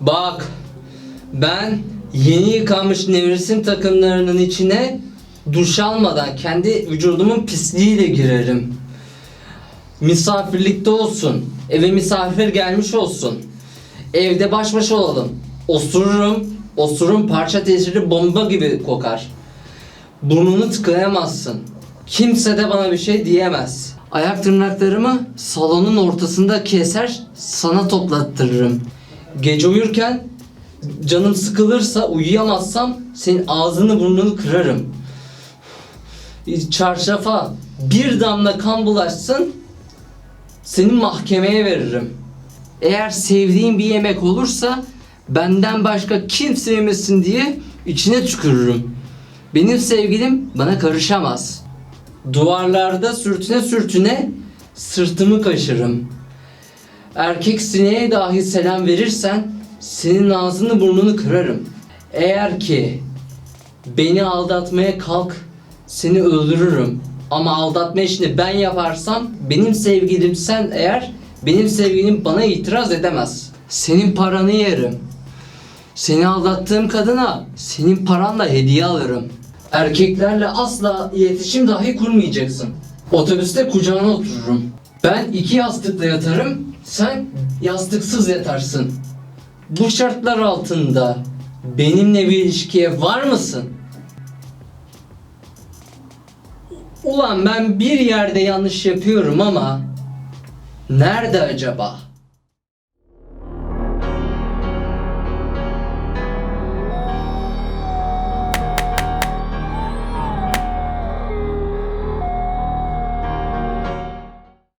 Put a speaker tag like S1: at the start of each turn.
S1: Bak, ben yeni yıkanmış nevresim takımlarının içine duş almadan kendi vücudumun pisliğiyle girerim. Misafirlikte olsun, eve misafir gelmiş olsun. Evde baş başa olalım. Osururum, osurum parça tesiri bomba gibi kokar. Burnunu tıkayamazsın. Kimse de bana bir şey diyemez. Ayak tırnaklarımı salonun ortasında keser, sana toplattırırım. Gece uyurken canım sıkılırsa uyuyamazsam senin ağzını burnunu kırarım. Çarşafa bir damla kan bulaşsın seni mahkemeye veririm. Eğer sevdiğin bir yemek olursa benden başka kimse yemesin diye içine tükürürüm. Benim sevgilim bana karışamaz. Duvarlarda sürtüne sürtüne sırtımı kaşırım. Erkek sineğe dahi selam verirsen senin ağzını burnunu kırarım. Eğer ki beni aldatmaya kalk seni öldürürüm. Ama aldatma işini ben yaparsam benim sevgilim sen eğer benim sevgilim bana itiraz edemez. Senin paranı yerim. Seni aldattığım kadına senin paranla hediye alırım. Erkeklerle asla iletişim dahi kurmayacaksın. Otobüste kucağına otururum. Ben iki yastıkla yatarım, sen yastıksız yatarsın. Bu şartlar altında benimle bir ilişkiye var mısın? Ulan ben bir yerde yanlış yapıyorum ama nerede acaba?